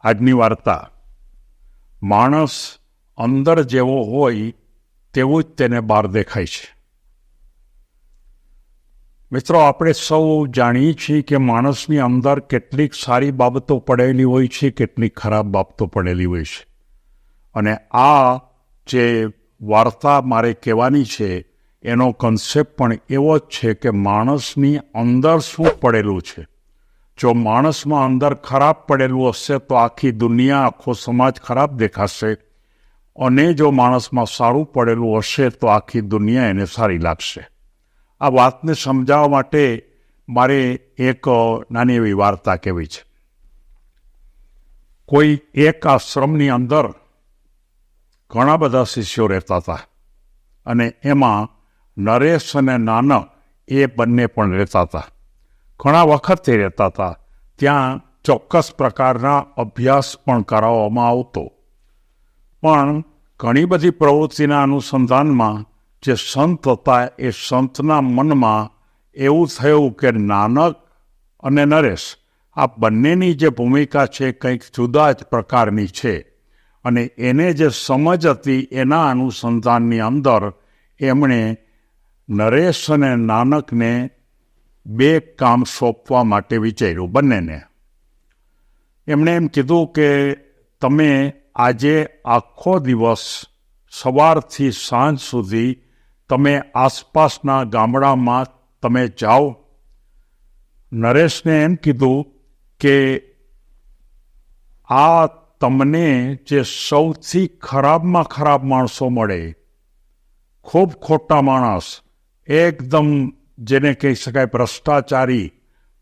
આજની વાર્તા. માણસ અંદર જેવો હોય તેવું જ તેને બહાર દેખાય છે. મિત્રો, આપણે સૌ જાણીએ છીએ કે માણસની અંદર કેટલીક સારી બાબતો પડેલી હોય છે, કેટલીક ખરાબ બાબતો પડેલી હોય છે. અને આ જે વાર્તા મારે કહેવાની છે, એનો કન્સેપ્ટ પણ એવો જ છે કે માણસની અંદર શું પડેલું છે. જો માણસમાં અંદર ખરાબ પડેલું હશે તો આખી દુનિયા, આખો સમાજ ખરાબ દેખાશે. અને જો માણસમાં સારું પડેલું હશે તો આખી દુનિયા એને સારી લાગશે. આ વાતને સમજાવવા માટે મારે એક નાની એવી વાર્તા કહેવી છે. કોઈ એક આશ્રમની અંદર ઘણા બધા શિષ્યો રહેતા હતા અને એમાં નરેશ અને નાનક એ બંને પણ રહેતા હતા. ઘણા વખતથી રહેતા હતા ત્યાં ચોક્કસ પ્રકારના અભ્યાસ પણ કરાવવામાં આવતો. પણ ઘણી બધી પ્રવૃત્તિના અનુસંધાનમાં જે સંત હતા, એ સંતના મનમાં એવું થયું કે નાનક અને નરેશ, આ બંનેની જે ભૂમિકા છે કંઈક જુદા જ પ્રકારની છે. અને એને જે સમજ હતી, એના અનુસંધાનની અંદર એમણે નરેશ અને નાનકને બે કામ સોંપવા માટે વિચાર્યું બંનેને. એમણે એમ કીધું કે તમે આજે આખો દિવસ સવારથી સાંજ સુધી તમે આસપાસના ગામડામાં તમે જાઓ. નરેશને એમ કીધું કે આ તમને જે સૌથી ખરાબમાં ખરાબ માણસો મળે, ખૂબ ખોટા માણસ, એકદમ જેને કહી શકાય ભ્રષ્ટાચારી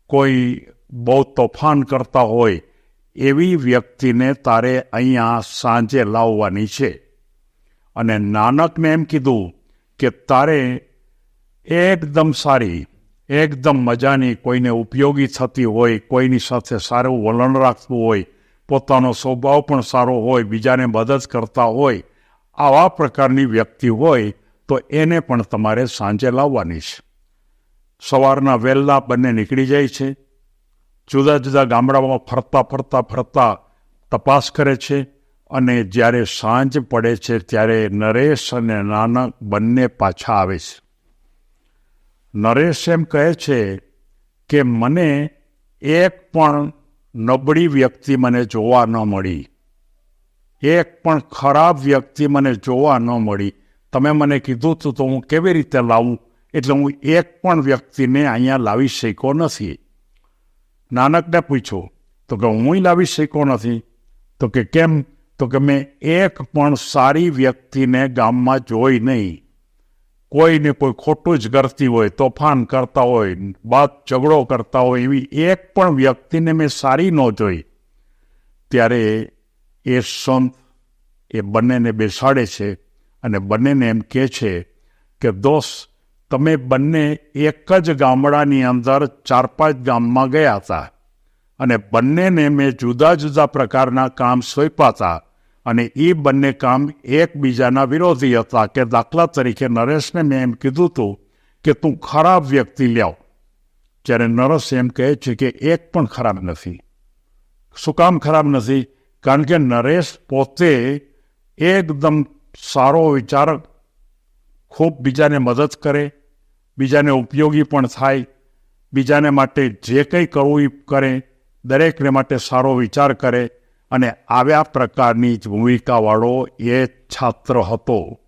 કોઈ બહુ તોફાન કરતા હોય, એવી વ્યક્તિને તારે અહીંયા સાંજે લાવવાની છે. અને નાનકને એમ કીધું કે તારે એકદમ સારી, એકદમ મજાની કોઈને ઉપયોગી થતી હોય, કોઈની સાથે સારું વલણ રાખતું હોય, પોતાનો સ્વભાવ પણ સારો હોય, બીજાને મદદ કરતા હોય, આવા પ્રકારની વ્યક્તિ હોય, તો એને પણ તમારે સાંજે લાવવાની છે. સવારના વહેલા બંને નીકળી જાય છે. જુદા જુદા ગામડાઓમાં ફરતા ફરતા ફરતા તપાસ કરે છે અને જ્યારે સાંજ પડે છે ત્યારે નરેશ અને નાનક બંને પાછા આવે છે. નરેશ એમ કહે છે કે મને એક પણ નબળી વ્યક્તિ મને જોવા ન મળી. એક પણ ખરાબ વ્યક્તિ મને જોવા ન મળી. તમે મને કીધું હતું તો હું કેવી રીતે લાવું? એટલે હું એક પણ વ્યક્તિને અહીંયા લાવી શક્યો નથી. નાનકને પૂછો તો કે હું લાવી શક્યો નથી? તો કે કેમ? તો કે મેં એક પણ સારી વ્યક્તિને ગામમાં જોઈ નહીં. કોઈને કોઈ ખોટું જ કરતી હોય, તોફાન કરતા હોય, બાદ ઝઘડો કરતા હોય, એવી એક પણ વ્યક્તિને મેં સારી ન જોઈ. ત્યારે એ સંત એ બંનેને બેસાડે છે અને બંનેને એમ કહે છે કે, દોસ્ત તમે બંને એક જ ગામડાની અંદર ચાર પાંચ ગામમાં ગયા હતા અને બંનેને મેં જુદા જુદા પ્રકારના કામ સોંપ્યા હતા અને એ બંને કામ એકબીજાના વિરોધી હતા કે દાખલા તરીકે નરેશને મેં એમ કીધું હતું કે તું ખરાબ વ્યક્તિ લ્યાવ જ્યારે નરેશ એમ કહે છે કે એક પણ ખરાબ નથી. શું કામ ખરાબ નથી? કારણ કે નરેશ પોતે એકદમ સારો વિચારક, ખૂબ બીજાને મદદ કરે બીજાને ઉપયોગી પણ થાય, બીજાને માટે જે કંઈ કરવું કરે, દરેકને માટે સારો વિચાર કરે અને આવ્યા પ્રકારની જ ભૂમિકાવાળો એ છાત્ર હતો.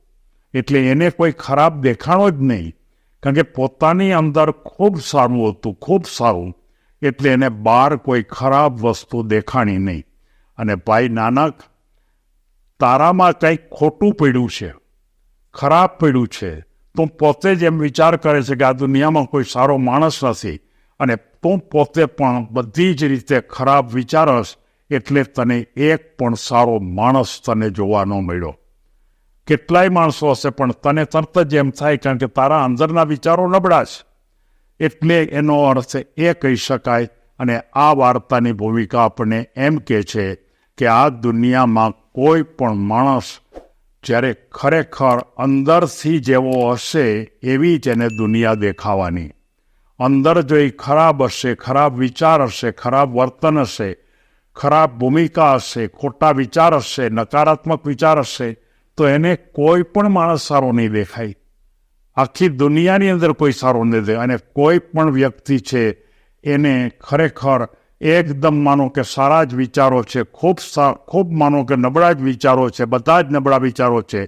એટલે એને કોઈ ખરાબ દેખાણો જ નહીં, કારણ કે પોતાની અંદર ખૂબ સારું હતું, ખૂબ સારું. એટલે એને બહાર કોઈ ખરાબ વસ્તુ દેખાણી નહીં. અને ભાઈ નાનક, તારામાં કંઈક ખોટું પડ્યું છે, ખરાબ પડ્યું છે તું પોતે જ એમ વિચાર કરે છે કે આ દુનિયામાં કોઈ સારો માણસ નથી. અને તું પોતે પણ બધી જ રીતે ખરાબ વિચારસ એટલે તને એક પણ સારો માણસ તને જોવા ન મળ્યો. કેટલાય માણસો હશે પણ તને તરત જ એમ થાય કારણ કે તારા અંદરના વિચારો નબળા છે એટલે એનો અર્થ એ કહી શકાય અને આ વાર્તાની ભૂમિકા આપણને એમ કે છે કે આ દુનિયામાં કોઈ પણ માણસ જ્યારે ખરેખર અંદરથી જેવો હશે એવી જ એને દુનિયા દેખાવાની. અંદર જો એ ખરાબ હશે, ખરાબ વિચાર હશે, ખરાબ વર્તન હશે, ખરાબ ભૂમિકા હશે, ખોટા વિચાર હશે, નકારાત્મક વિચાર હશે, તો એને કોઈ પણ માણસ સારો નહીં દેખાય. આખી દુનિયાની અંદર કોઈ સારો નહીં દેખાય અને કોઈ પણ વ્યક્તિ છે એને ખરેખર એકદમ માનો કે સારા જ વિચારો છે, ખૂબ ખૂબ માનો કે નબળા જ વિચારો છે, બધા જ નબળા વિચારો છે,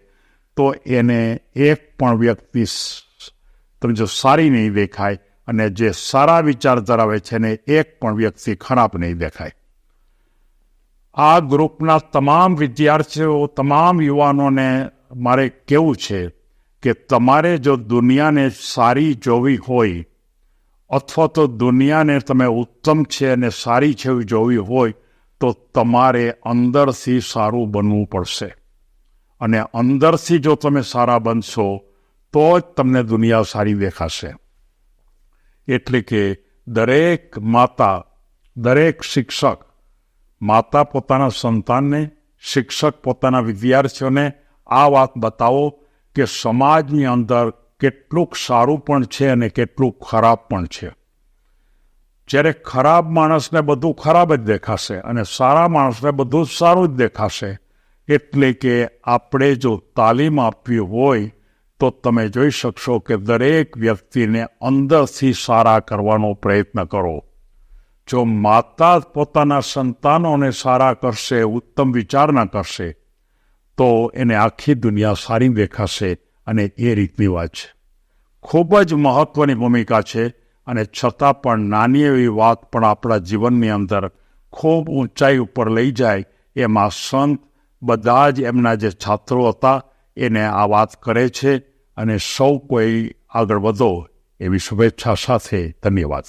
તો એને એક પણ વ્યક્તિ તમે જો સારી નહીં દેખાય અને જે સારા વિચાર ધરાવે છે ને એક પણ વ્યક્તિ ખરાબ નહીં દેખાય. આ ગ્રુપના તમામ વિદ્યાર્થીઓ, તમામ યુવાનોને મારે કેવું છે કે તમારે જો દુનિયાને સારી જોવી હોય અથવા તો દુનિયાને તમે ઉત્તમ છે અને સારી છે એવી જોવી હોય, તો તમારે અંદરથી સારું બનવું પડશે. અને અંદરથી જો તમે સારા બનશો, તો જ તમને દુનિયા સારી દેખાશે. એટલે કે દરેક માતા, દરેક શિક્ષક, માતા પોતાના સંતાનને, શિક્ષક પોતાના વિદ્યાર્થીઓને આ વાત બતાવો કે સમાજની અંદર કેટલુંક સારું પણ છે અને કેટલું ખરાબ પણ છે. જ્યારે ખરાબ માણસને બધું ખરાબ જ દેખાશે અને સારા માણસને બધું જ સારું જ દેખાશે, એટલે કે આપણે જો તાલીમ આપવી હોય, તો તમે જોઈ શકશો કે દરેક વ્યક્તિને અંદરથી સારા કરવાનો પ્રયત્ન કરો. જો માતા પોતાના સંતાનોને સારા કરશે, ઉત્તમ વિચારના કરશે, તો એને આખી દુનિયા સારી દેખાશે. અને એ રીતની વાત છે ખૂબ જ મહત્વની ભૂમિકા છે અને છતાં પણ નાની એવી વાત પણ આપણા જીવનની અંદર ખૂબ ઊંચાઈ ઉપર લઈ જાય એમાં સંત બધા જ એમના જે છાત્રો હતા એને આ વાત કરે છે. અને સૌ કોઈ આગળ વધો એવી શુભેચ્છા સાથે ધન્યવાદ.